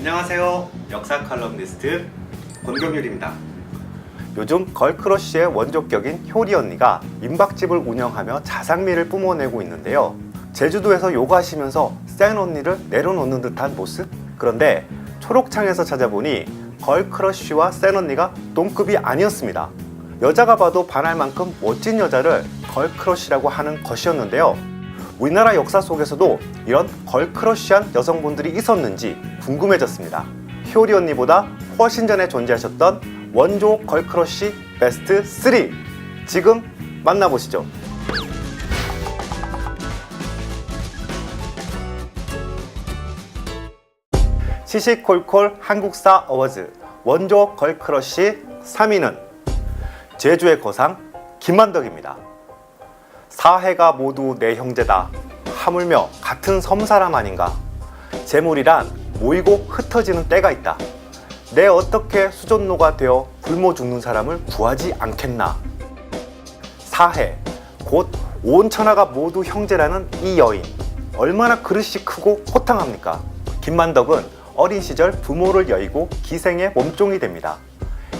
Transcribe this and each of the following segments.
안녕하세요. 역사 칼럼니스트 권경률입니다. 요즘 걸크러쉬의 원조격인 효리 언니가 민박집을 운영하며 자상미를 뿜어내고 있는데요. 제주도에서 요가하시면서 센 언니를 내려놓는 듯한 모습? 그런데 초록창에서 찾아보니 걸크러쉬와 센 언니가 동급이 아니었습니다. 여자가 봐도 반할 만큼 멋진 여자를 걸크러쉬라고 하는 것이었는데요. 우리나라 역사 속에서도 이런 걸크러쉬한 여성분들이 있었는지 궁금해졌습니다. 효리 언니보다 훨씬 전에 존재하셨던 원조 걸크러쉬 베스트 3 지금 만나보시죠. 시시콜콜 한국사 어워즈 원조 걸크러쉬 3위는 제주의 거상 김만덕입니다. 사해가 모두 내 형제다. 하물며 같은 섬 사람 아닌가. 재물이란 모이고 흩어지는 때가 있다. 내 어떻게 수전노가 되어 굶어 죽는 사람을 구하지 않겠나. 사해, 곧 온 천하가 모두 형제라는 이 여인. 얼마나 그릇이 크고 호탕합니까? 김만덕은 어린 시절 부모를 여의고 기생의 몸종이 됩니다.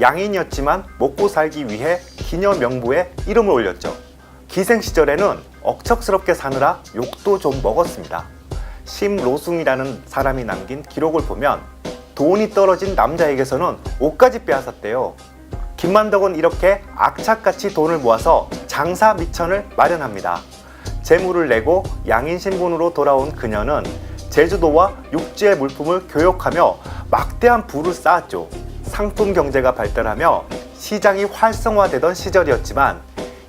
양인이었지만 먹고 살기 위해 기녀 명부에 이름을 올렸죠. 기생 시절에는 억척스럽게 사느라 욕도 좀 먹었습니다. 심로숭이라는 사람이 남긴 기록을 보면 돈이 떨어진 남자에게서는 옷까지 빼앗았대요. 김만덕은 이렇게 악착같이 돈을 모아서 장사 미천을 마련합니다. 재물을 내고 양인 신분으로 돌아온 그녀는 제주도와 육지의 물품을 교역하며 막대한 부를 쌓았죠. 상품 경제가 발달하며 시장이 활성화되던 시절이었지만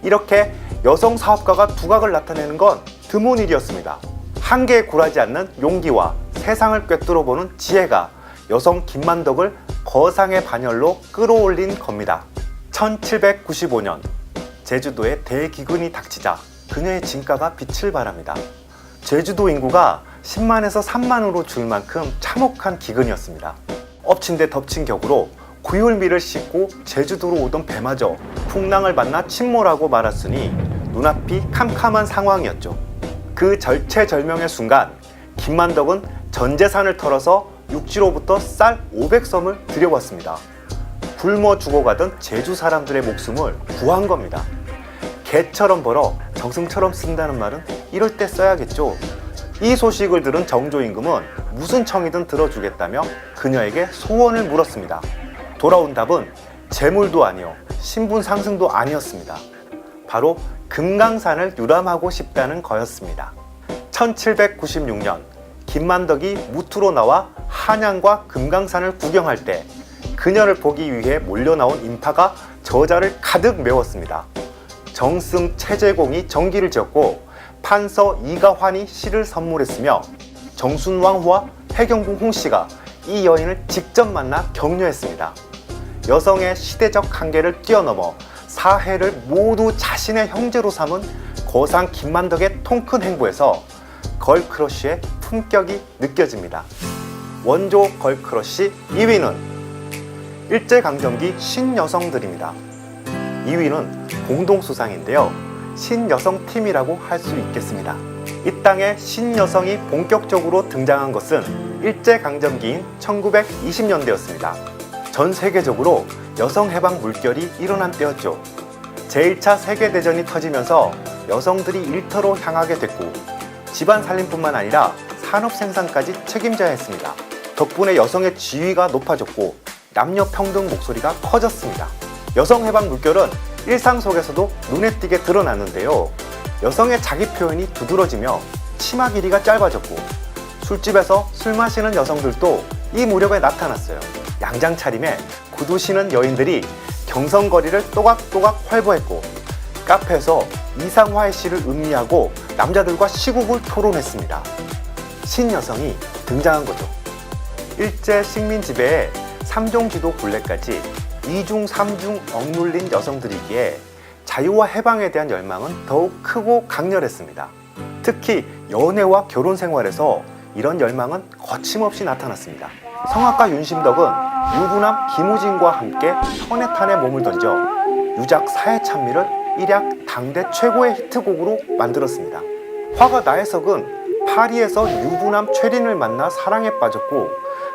이렇게 여성 사업가가 두각을 나타내는 건 드문 일이었습니다. 한계에 굴하지 않는 용기와 세상을 꿰뚫어 보는 지혜가 여성 김만덕을 거상의 반열로 끌어올린 겁니다. 1795년 제주도에 대기근이 닥치자 그녀의 진가가 빛을 발합니다. 제주도 인구가 10만에서 3만으로 줄 만큼 참혹한 기근이었습니다. 엎친 데 덮친 격으로 구휼미를 싣고 제주도로 오던 배마저 풍랑을 만나 침몰하고 말았으니 눈앞이 캄캄한 상황이었죠. 그 절체절명의 순간 김만덕은 전 재산을 털어서 육지로부터 쌀 500섬을 들여왔습니다. 굶어 죽어가던 제주 사람들의 목숨을 구한 겁니다. 개처럼 벌어 정승처럼 쓴다는 말은 이럴 때 써야겠죠. 이 소식을 들은 정조 임금은 무슨 청이든 들어주겠다며 그녀에게 소원을 물었습니다. 돌아온 답은 재물도 아니요 신분 상승도 아니었습니다. 바로 금강산을 유람하고 싶다는 거였습니다. 1796년 김만덕이 무투로 나와 한양과 금강산을 구경할 때 그녀를 보기 위해 몰려나온 인파가 저자를 가득 메웠습니다. 정승 최재공이 정기를 지었고 판서 이가환이 시를 선물했으며 정순왕후와 해경궁 홍씨가 이 여인을 직접 만나 격려했습니다. 여성의 시대적 한계를 뛰어넘어 사해를 모두 자신의 형제로 삼은 거상 김만덕의 통큰 행보에서 걸크러쉬의 품격이 느껴집니다. 원조 걸크러쉬 2위는 일제강점기 신여성들입니다. 2위는 공동수상인데요. 신여성팀이라고 할 수 있겠습니다. 이 땅에 신여성이 본격적으로 등장한 것은 일제강점기인 1920년대였습니다. 전 세계적으로 여성 해방 물결이 일어난 때였죠. 제1차 세계대전이 터지면서 여성들이 일터로 향하게 됐고 집안 살림뿐만 아니라 산업 생산까지 책임져야 했습니다. 덕분에 여성의 지위가 높아졌고 남녀 평등 목소리가 커졌습니다. 여성 해방 물결은 일상 속에서도 눈에 띄게 드러났는데요. 여성의 자기 표현이 두드러지며 치마 길이가 짧아졌고 술집에서 술 마시는 여성들도 이 무렵에 나타났어요. 양장 차림에 구두 신은 여인들이 경성거리를 또각또각 활보했고 카페에서 이상화의 시를 음미하고 남자들과 시국을 토론했습니다. 신여성이 등장한 거죠. 일제 식민 지배에 3종 지도 굴레까지 2중, 3중 억눌린 여성들이기에 자유와 해방에 대한 열망은 더욱 크고 강렬했습니다. 특히 연애와 결혼 생활에서 이런 열망은 거침없이 나타났습니다. 성악가 윤심덕은 유부남 김우진과 함께 현해탄에 몸을 던져 유작 사해 찬미를 일약 당대 최고의 히트곡으로 만들었습니다. 화가 나해석은 파리에서 유부남 최린을 만나 사랑에 빠졌고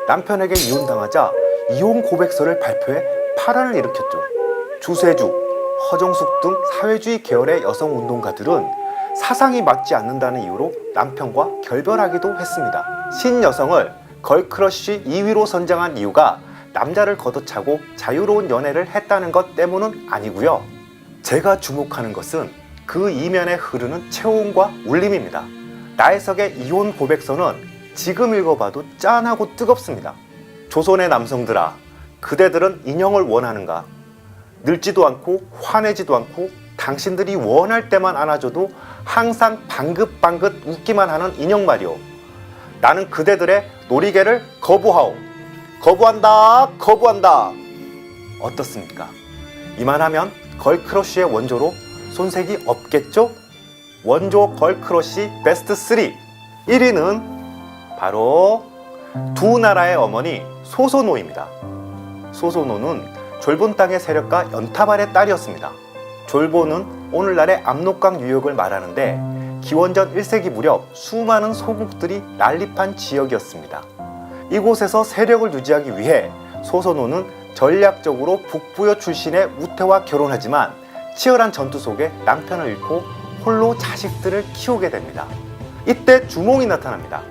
남편에게 이혼당하자 이혼 고백서를 발표해 파란을 일으켰죠. 주세주, 허정숙 등 사회주의 계열의 여성 운동가들은 사상이 맞지 않는다는 이유로 남편과 결별하기도 했습니다. 신여성을 걸크러쉬 2위로 선정한 이유가 남자를 걷어차고 자유로운 연애를 했다는 것 때문은 아니고요. 제가 주목하는 것은 그 이면에 흐르는 체온과 울림입니다. 나혜석의 이혼 고백서는 지금 읽어봐도 짠하고 뜨겁습니다. 조선의 남성들아, 그대들은 인형을 원하는가? 늙지도 않고 화내지도 않고 당신들이 원할 때만 안아줘도 항상 방긋방긋 웃기만 하는 인형 말이오. 나는 그대들의 놀이개를 거부하오. 거부한다, 거부한다. 어떻습니까? 이만하면 걸크러쉬의 원조로 손색이 없겠죠? 원조 걸크러쉬 베스트 3 1위는 바로 두 나라의 어머니 소소노입니다. 소소노는 졸본 땅의 세력가 연타발의 딸이었습니다. 졸본은 오늘날의 압록강 유역을 말하는데 기원전 1세기 무렵 수많은 소국들이 난립한 지역이었습니다. 이곳에서 세력을 유지하기 위해 소소노는 전략적으로 북부여 출신의 우태와 결혼하지만 치열한 전투 속에 남편을 잃고 홀로 자식들을 키우게 됩니다. 이때 주몽이 나타납니다.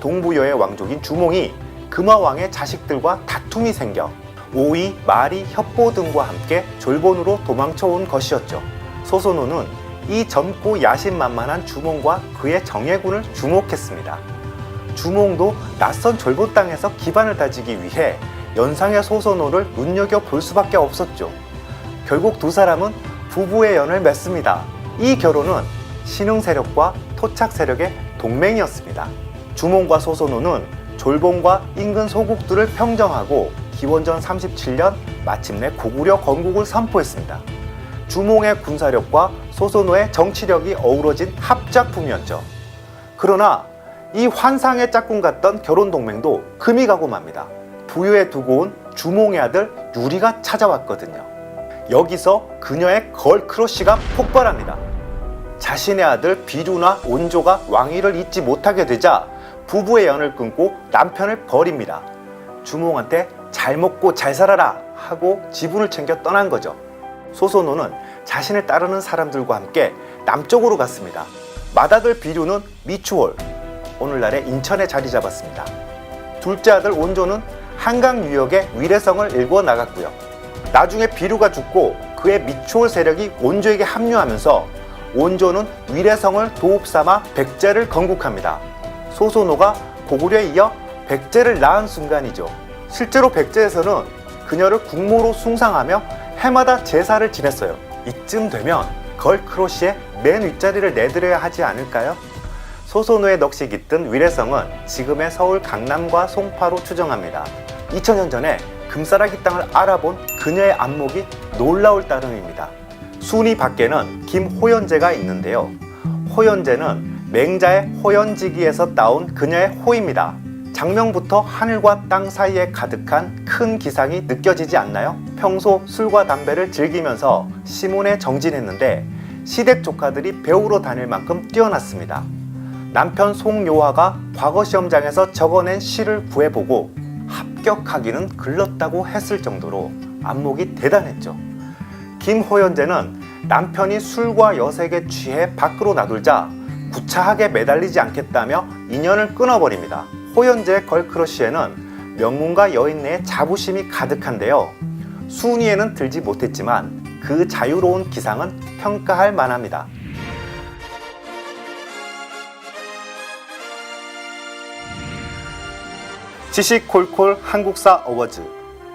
동부여의 왕족인 주몽이 금화왕의 자식들과 다툼이 생겨 오이, 마리, 협보 등과 함께 졸본으로 도망쳐온 것이었죠. 소소노는 이 젊고 야심만만한 주몽과 그의 정예군을 주목했습니다. 주몽도 낯선 졸본 땅에서 기반을 다지기 위해 연상의 소소노를 눈여겨 볼 수밖에 없었죠. 결국 두 사람은 부부의 연을 맺습니다. 이 결혼은 신흥 세력과 토착 세력의 동맹이었습니다. 주몽과 소소노는 졸본과 인근 소국들을 평정하고 기원전 37년 마침내 고구려 건국을 선포했습니다. 주몽의 군사력과 소소노의 정치력이 어우러진 합작품이었죠. 그러나 이 환상의 짝꿍 같던 결혼 동맹도 금이 가고 맙니다. 부유에 두고 온 주몽의 아들 유리가 찾아왔거든요. 여기서 그녀의 걸 크러쉬가 폭발합니다. 자신의 아들 비루나 온조가 왕위를 잇지 못하게 되자 부부의 연을 끊고 남편을 버립니다. 주몽한테 잘 먹고 잘 살아라 하고 지분을 챙겨 떠난 거죠. 소소노는 자신을 따르는 사람들과 함께 남쪽으로 갔습니다. 맏아들 비류는 미추홀, 오늘날의 인천에 자리 잡았습니다. 둘째 아들 온조는 한강 유역의 위례성을 일구어 나갔고요. 나중에 비류가 죽고 그의 미추홀 세력이 온조에게 합류하면서 온조는 위례성을 도읍 삼아 백제를 건국합니다. 소소노가 고구려에 이어 백제를 낳은 순간이죠. 실제로 백제에서는 그녀를 국모로 숭상하며 해마다 제사를 지냈어요. 이쯤 되면 걸크로시의 맨 윗자리를 내드려야 하지 않을까요? 소소노의 넋이 깃든 위례성은 지금의 서울 강남과 송파로 추정합니다. 2000년 전에 금싸라기 땅을 알아본 그녀의 안목이 놀라울 따름입니다. 순위 밖에는 김호연제가 있는데요. 호연제는 맹자의 호연지기에서 따온 그녀의 호입니다. 장명부터 하늘과 땅 사이에 가득한 큰 기상이 느껴지지 않나요? 평소 술과 담배를 즐기면서 시문에 정진했는데 시댁 조카들이 배우러 다닐 만큼 뛰어났습니다. 남편 송요화가 과거 시험장에서 적어낸 시를 구해보고 합격하기는 글렀다고 했을 정도로 안목이 대단했죠. 김호연제는 남편이 술과 여색에 취해 밖으로 나돌자 구차하게 매달리지 않겠다며 인연을 끊어버립니다. 호연제 걸크러쉬에는 명문가 여인네의 자부심이 가득한데요. 순위에는 들지 못했지만 그 자유로운 기상은 평가할 만합니다. 지식콜콜 한국사 어워즈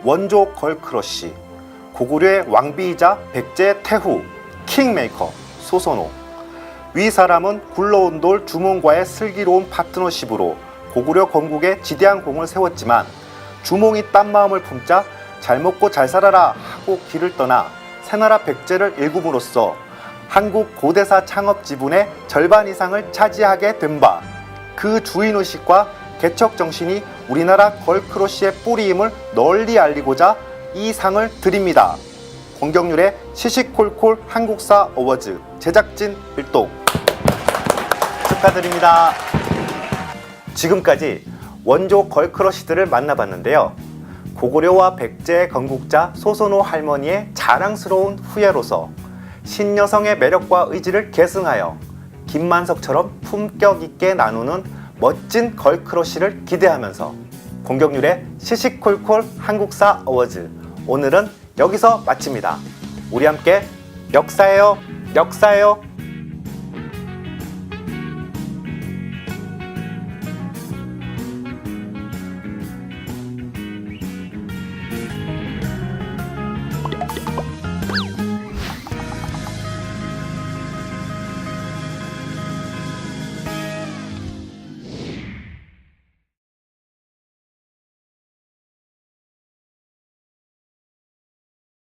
원조 걸크러쉬 고구려의 왕비이자 백제 태후 킹메이커 소선호 위 사람은 굴러온 돌 주몽과의 슬기로운 파트너십으로 고구려 건국에 지대한 공을 세웠지만 주몽이 딴 마음을 품자 잘 먹고 잘 살아라 하고 길을 떠나 새나라 백제를 일금으로써 한국 고대사 창업 지분의 절반 이상을 차지하게 된 바 그 주인의식과 개척 정신이 우리나라 걸크러쉬의 뿌리임을 널리 알리고자 이 상을 드립니다. 공경률의 시시콜콜 한국사 어워즈 제작진 일동 축하드립니다. 지금까지 원조 걸크러쉬들을 만나봤는데요. 고구려와 백제의 건국자 소선호 할머니의 자랑스러운 후예로서 신여성의 매력과 의지를 계승하여 김만석처럼 품격 있게 나누는 멋진 걸크러쉬를 기대하면서 공격률의 시시콜콜 한국사 어워즈 오늘은 여기서 마칩니다. 우리 함께 역사예요, 역사예요,